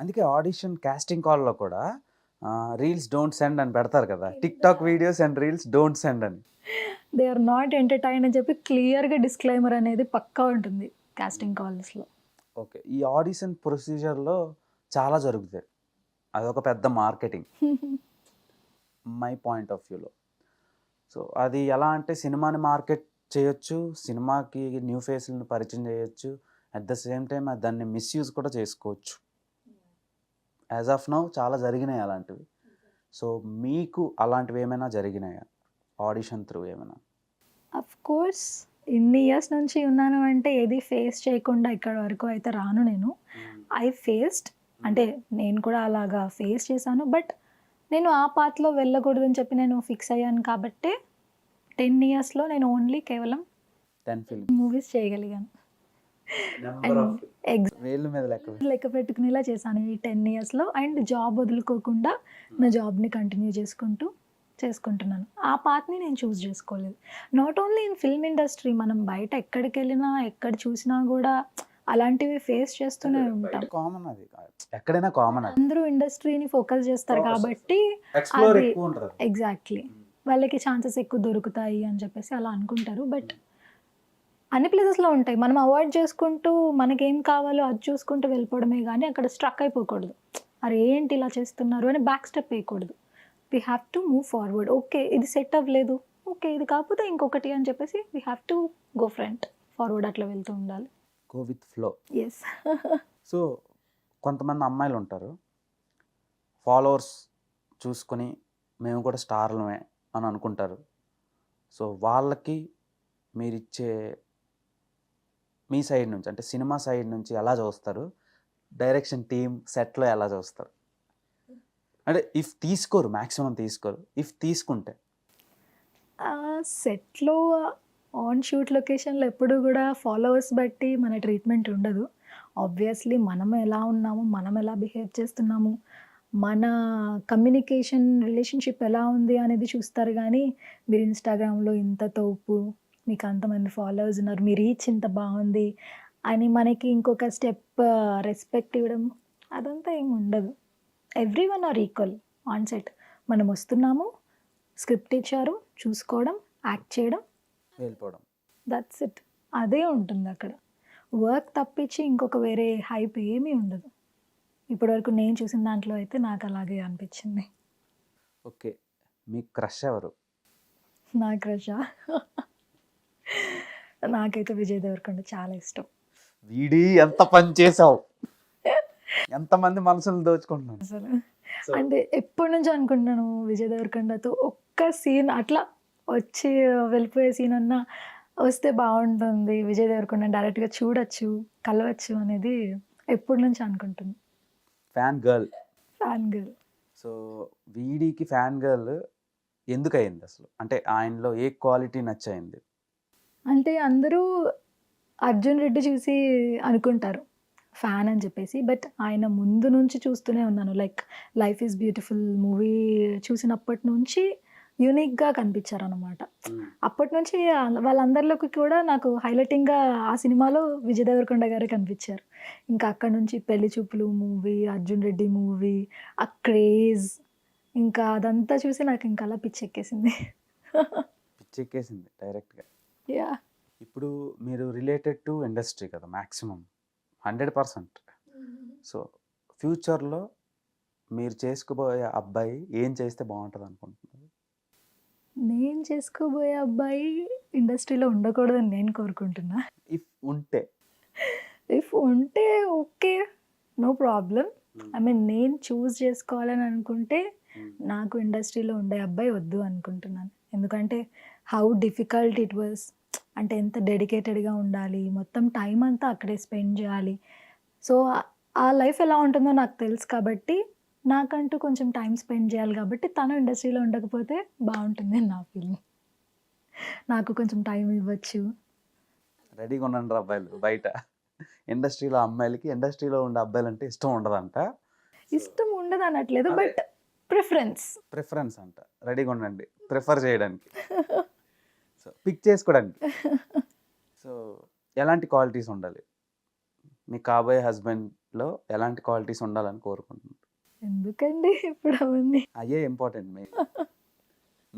అందుకే audition casting కాల్లో కూడా రీల్స్ డోంట్ సెండ్ అని పెడతారు కదా. TikTok videos and reels don't send అని. దే ఆర్ నాట్ ఎంటర్టైన్ అని చెప్పి క్లియర్గా డిస్క్లైమర్ అనేది పక్కా ఉంటుంది కాస్టింగ్ కాల్స్లో ఓకే ఈ ఆడిషన్ ప్రొసీజర్లో చాలా జరుగుతాయి. అదొక పెద్ద మార్కెటింగ్ మై పాయింట్ ఆఫ్ వ్యూలో సో అది ఎలా అంటే సినిమాని మార్కెట్ చేయొచ్చు సినిమాకి న్యూ ఫేస్లను పరిచయం చేయొచ్చు అట్ ద సేమ్ టైం దాన్ని మిస్యూజ్ కూడా చేసుకోవచ్చు. యాజ్ ఆఫ్ నౌ చాలా జరిగినాయి అలాంటివి. సో మీకు అలాంటివి ఏమైనా జరిగినాయా? ఆడిషన్ త్రూ ఏమైనా? అఫ్ కోర్స్ ఇన్ని ఇయర్స్ నుంచి ఉన్నాను అంటే ఏది ఫేస్ చేయకుండా ఇక్కడ వరకు అయితే రాను నేను. ఐ ఫేస్డ్ అంటే నేను కూడా అలాగా ఫేస్ చేశాను బట్ నేను ఆ పాత్రలో వెళ్ళకూడదని చెప్పి నేను ఫిక్స్ అయ్యాను కాబట్టి టెన్ ఇయర్స్లో నేను ఓన్లీ కేవలం మూవీస్ చేయగలిగాను అండ్ ఎగ్జామ్ వేళ్ళ మీద లెక్క పెట్టుకునేలా చేశాను ఈ టెన్ ఇయర్స్లో అండ్ జాబ్ వదులుకోకుండా నా జాబ్ని కంటిన్యూ చేసుకుంటూ చేసుకుంటున్నాను. ఆ పాత్ని నేను చూస్ చేసుకోలేదు. Not only in film industry మనం బయట ఎక్కడికి వెళ్ళినా ఎక్కడ చూసినా కూడా అలాంటివి ఫేస్ చేస్తూనే ఉంటాం. కామన్ అది ఎక్కడైనా కామన్ అది. అందరూ ఇండస్ట్రీని ఫోకస్ చేస్తారు కాబట్టి ఎగ్జాక్ట్లీ వాళ్ళకి ఛాన్సెస్ ఎక్కువ దొరుకుతాయి అని చెప్పేసి అలా అనుకుంటారు. బట్ అన్ని ప్లేసెస్లో ఉంటాయి. మనం అవాయిడ్ చేసుకుంటూ మనకేం కావాలో అది చూసుకుంటూ వెళ్ళిపోవడమే కానీ అక్కడ స్ట్రక్ అయిపోకూడదు. అరే ఏంటి ఇలా చేస్తున్నారు అని బ్యాక్ స్టెప్ వేయకూడదు. We have to move forward okay ఇది సెట్ అవ్వలేదు. ఓకే ఇది కాకపోతే ఇంకొకటి అని చెప్పేసి we have to go front forward అట్లా వెళ్తూ ఉండాలి. Go with flow yes so కొంతమంది అమ్మాయిలు ఉంటారు. ఫాలోవర్స్ చూసుకొని మేము కూడా స్టార్లమే అని అనుకుంటారు. సో వాళ్ళకి మీరు ఇచ్చే మీ సైడ్ నుంచి అంటే సినిమా సైడ్ నుంచి ఎలా చూస్తారు? డైరెక్షన్ టీమ్ సెట్లో ఎలా చూస్తారు? అంటే ఇఫ్ తీసుకోరు మ్యాక్సిమం తీసుకోరు. ఇఫ్ తీసుకుంటే. సెట్లో ఆన్ షూట్ లొకేషన్లో ఎప్పుడు కూడా ఫాలోవర్స్ బట్టి మన ట్రీట్మెంట్ ఉండదు. ఆబ్వియస్లీ మనం ఎలా ఉన్నాము మనం ఎలా బిహేవ్ చేస్తున్నాము మన కమ్యూనికేషన్ రిలేషన్షిప్ ఎలా ఉంది అనేది చూస్తారు. కానీ మీరు ఇన్స్టాగ్రామ్లో ఇంత తోపు మీకు అంతమంది ఫాలోవర్స్ ఉన్నారు మీ రీచ్ ఇంత బాగుంది అని మనకి ఇంకొక స్టెప్ రెస్పెక్ట్ ఇవ్వడం అదంతా ఏమి ఉండదు. Everyone are equal on set మనం వస్తున్నాము స్క్రిప్ట్ ఇచ్చారు చూసుకోవడం యాక్ట్ చేయడం. వెళ్ళిపోవడం. దట్స్ ఇట్ అదే ఉంటుంది అక్కడ. వర్క్ తప్పించి ఇంకొక వేరే హైప్ ఏమీ ఉండదు. ఇప్పటివరకు నేను చూసిన దాంట్లో అయితే నాకు అలాగే అనిపించింది. ఓకే. మీ క్రష్ ఎవరు? నా క్రష నాకైతే విజయ్ దేవరకొండ చాలా ఇష్టం. వీడి ఎంత పని చేసావు? ఎంతమంది మనసులు దోచుకుంటున్నాను అసలు. అంటే ఎప్పటి నుంచి అనుకుంటున్నాను విజయ్ దేవరకొండతో ఒక్క సీన్ అట్లా వచ్చి వెళ్ళిపోయే సీన్ అన్నా వస్తే బాగుంటుంది. విజయ్ దేవరకొండ డైరెక్ట్గా చూడొచ్చు కలవచ్చు అనేది ఎప్పటి నుంచి అనుకుంటుంది fan girl fan girl so వీడికి ఫ్యాన్ గర్ల్ ఎందుకు అయింది అసలు? అంటే ఆయనలో ఏ క్వాలిటీ నచ్చయింది? అంటే అందరూ అర్జున్ రెడ్డి చూసి అనుకుంటారు ఫ్యాన్ అని చెప్పేసి. బట్ ఆయన ముందు నుంచి చూస్తూనే ఉన్నాను. Like life is beautiful movie చూసినప్పటి నుంచి యూనిక్గా కనిపించారు అనమాట అప్పటి నుంచి వాళ్ళందరిలోకి కూడా నాకు హైలైటింగ్గా ఆ సినిమాలో విజయ్ దేవరకొండ గారే కనిపించారు. ఇంకా అక్కడ నుంచి పెళ్ళి చూపులు మూవీ అర్జున్ రెడ్డి మూవీ ఆ క్రేజ్ ఇంకా అదంతా చూసి నాకు ఇంకా అలా పిచ్చెక్కేసింది. పిచ్చెక్కేసింది డైరెక్ట్గా. యా ఇప్పుడు మీరు రిలేటెడ్ టు ఇండస్ట్రీ కదా మ్యాక్సిమం హండ్రెడ్ పర్సెంట్ సో ఫ్యూచర్లో మీరు చేసుకోబోయే అబ్బాయి ఏం చేస్తే బాగుంటుంది అనుకుంటున్నారు? నేను చేసుకోబోయే అబ్బాయి ఇండస్ట్రీలో ఉండకూడదని నేను కోరుకుంటున్నా. ఇఫ్ ఉంటే. ఇఫ్ ఉంటే okay no problem I mean నేను చూస్ చేసుకోవాలని అనుకుంటే నాకు ఇండస్ట్రీలో ఉండే అబ్బాయి వద్దు అనుకుంటున్నాను. ఎందుకంటే హౌ డిఫికల్ట్ ఇట్ వాస్ అంటే ఎంత డెడికేటెడ్గా ఉండాలి మొత్తం టైం అంతా అక్కడే స్పెండ్ చేయాలి. సో ఆ లైఫ్ ఎలా ఉంటుందో నాకు తెలుసు కాబట్టి నాకంటూ కొంచెం టైం స్పెండ్ చేయాలి కాబట్టి తను ఇండస్ట్రీలో ఉండకపోతే బాగుంటుంది నా ఫీలింగ్. నాకు కొంచెం టైం ఇవ్వచ్చు. రెడీగా ఉండండి అబ్బాయిలు బయట. ఇండస్ట్రీలో అమ్మాయిలకి ఇండస్ట్రీలో ఉండే అబ్బాయిలు అంటే ఇష్టం ఉండదంట. ఇష్టం ఉండదు అనట్లేదు బట్ ప్రిఫరెన్స్. ప్రిఫరెన్స్ అంట. రెడీగా ఉండండి. ప్రిఫర్ చేయడానికి. పిక్ చేసుకోవడానికి. సో ఎలాంటి క్వాలిటీస్ ఉండాలి? మీ కాబోయే హస్బెండ్లో ఎలాంటి క్వాలిటీస్ ఉండాలని కోరుకుంటున్నారు? ఎందుకండి ఇప్పుడు అవన్నీ? అయ్యే ఇంపార్టెంట్ మెయిన్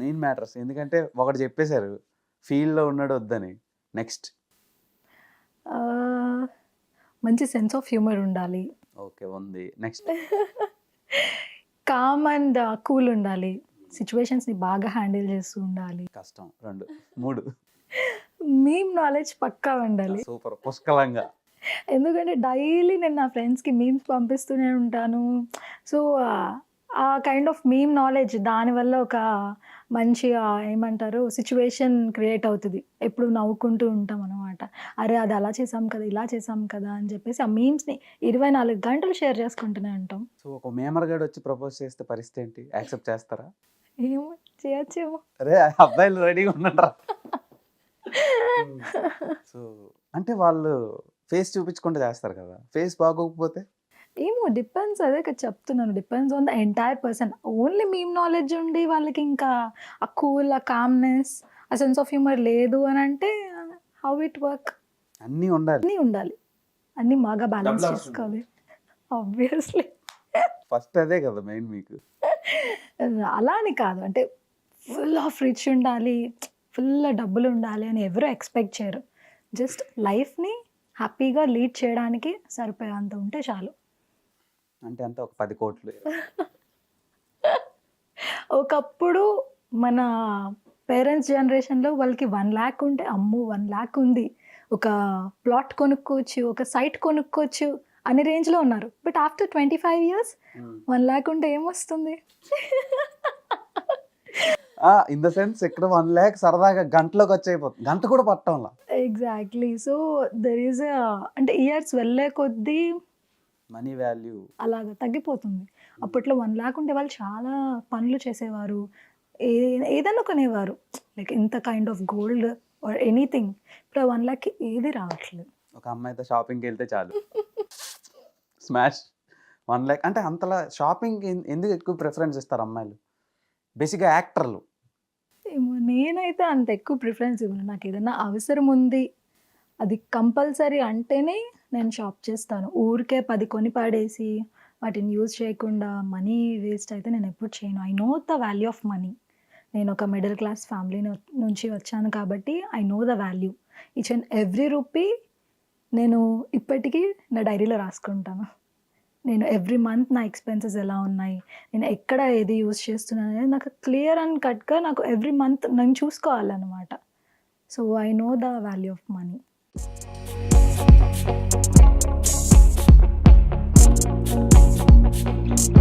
మెయిన్ మ్యాటర్స్ ఎందుకంటే ఒకటి చెప్పేశారు ఫీల్డ్లో ఉన్నాడు వద్దని. నెక్స్ట్ మంచి సెన్స్ ఆఫ్ హ్యూమర్ ఉండాలి. ఓకే ఉంది. నెక్స్ట్ కామ్ అండ్ కూల్ ఉండాలి. సిచ్యువేషన్స్ని బాగా హ్యాండిల్ చేస్తూ ఉండాలి. కష్టం. రెండు. మూడు. మీమ్ నాలెడ్జ్ పక్కా ఉండాలి. సూపర్. పుష్కలంగా. ఎందుకంటే డైలీ నేను నా ఫ్రెండ్స్కి మీమ్స్ పంపిస్తూనే ఉంటాను. సో ఆ కైండ్ ఆఫ్ మీమ్ నాలెడ్జ్ దానివల్ల ఒక మంచి ఏమంటారు సిచ్యువేషన్ క్రియేట్ అవుతుంది. ఎప్పుడు నవ్వుకుంటూ ఉంటాం అనమాట అరే అది అలా చేసాం కదా ఇలా చేసాం కదా అని చెప్పేసి ఆ మీమ్స్ని ఇరవై నాలుగు గంటలు షేర్ చేసుకుంటూనే ఉంటాం. సో ఒక మేమర్ గడ్ వచ్చి ప్రపోజ్ చేస్తే పరిస్థితి ఏంటి? యాక్సెప్ట్ చేస్తారా? ఏమో చేయొచ్చేమో. అరే అబ్బాయిలు రెడీగా ఉన్నారా సో అంటే వాళ్ళు ఫేస్ చూపించకుండా చేస్తారు కదా. ఫేస్ బాగోకపోతే? ఏమో డిపెండ్స్ అదే కదా చెప్తున్నాను. Depends on the entire person only meme knowledge ఉండి వాళ్ళకి ఇంకా ఆ కూల్ ఆ కామ్నెస్ ఆ సెన్స్ ఆఫ్ హ్యూమర్ లేదు అని అంటే హౌ ఇట్ వర్క్ అన్నీ ఉండాలి. అన్నీ ఉండాలి. అన్నీ బాగా బ్యాలెన్స్ చేసుకోవాలి. ఆబ్వియస్లీ ఫస్ట్ అదే కదా మెయిన్ మీకు. అలా అని కాదు. అంటే ఫుల్ ఆఫ్ రిచ్ ఉండాలి ఫుల్ డబ్బులు ఉండాలి అని ఎవరు ఎక్స్పెక్ట్ చేయరు. జస్ట్ లైఫ్ని హ్యాపీగా లీడ్ చేయడానికి సరిపోయేంత ఉంటే చాలు. అంటే అంత ఒక పది కోట్లు. ఒకప్పుడు మన పేరెంట్స్ జనరేషన్లో వాళ్ళకి వన్ ల్యాక్ ఉంటే అమ్ము వన్ ల్యాక్ ఉంది. ఒక ప్లాట్ కొనుక్కోవచ్చు ఒక సైట్ కొనుక్కోవచ్చు. అనే రేంజ్లో ఉన్నారు. But after twenty five years one lakh ఉంటే ఏమొస్తుంది ఇన్ ద సెన్స్ ఇక్కడ వన్ ల్యాక్ సరదాగా గంటలోకి వచ్చి అయిపోతుంది గంట కూడా పట్టంలా ఎగ్జాక్ట్లీ సో దెర్ ఈజ్ అంటే ఇయర్స్ వెళ్ళే కొద్దీ మనీ వాల్యూ. అలాగ తగ్గిపోతుంది. అప్పట్లో వన్ ల్యాక్ ఉంటే వాళ్ళు చాలా పనులు చేసేవారు. ఏ ఏదైనా కొనేవారు. లైక్ ఇంత kind of gold or anything ఇప్పుడు వన్ ల్యాక్కి ఏది రావట్లేదు. ఒక అమ్మాయితో షాపింగ్కి వెళ్తే చాలు. Smash one lakh. అంటే అంతలా షాపింగ్ ఎందుకు ఎక్కువ ప్రిఫరెన్స్ ఇస్తారు అమ్మాయిలు? బేసిక్గా యాక్టర్లు. నేనైతే అంత ఎక్కువ ప్రిఫరెన్స్ ఇవ్వను. నాకు ఏదైనా అవసరం ఉంది అది కంపల్సరీ అంటేనే నేను షాప్ చేస్తాను. ఊరికే పది కొని పాడేసి వాటిని యూజ్ చేయకుండా మనీ వేస్ట్ అయితే నేను ఎప్పుడు చేయను. I know the value of money. నేను ఒక మిడిల్ క్లాస్ ఫ్యామిలీ నుంచి వచ్చాను కాబట్టి I know the value. Each and every rupee నేను ఇప్పటికీ నా డైరీలో రాసుకుంటాను. నేను ఎవ్రీ మంత్ నా ఎక్స్పెన్సెస్ ఎలా ఉన్నాయి? నేను ఎక్కడ ఏది యూజ్ చేస్తున్నాను అనేది నాకు క్లియర్ అండ్ కట్గా నాకు ఎవ్రీ మంత్ నేను చూసుకోవాలన్నమాట. So I know the value of money Thank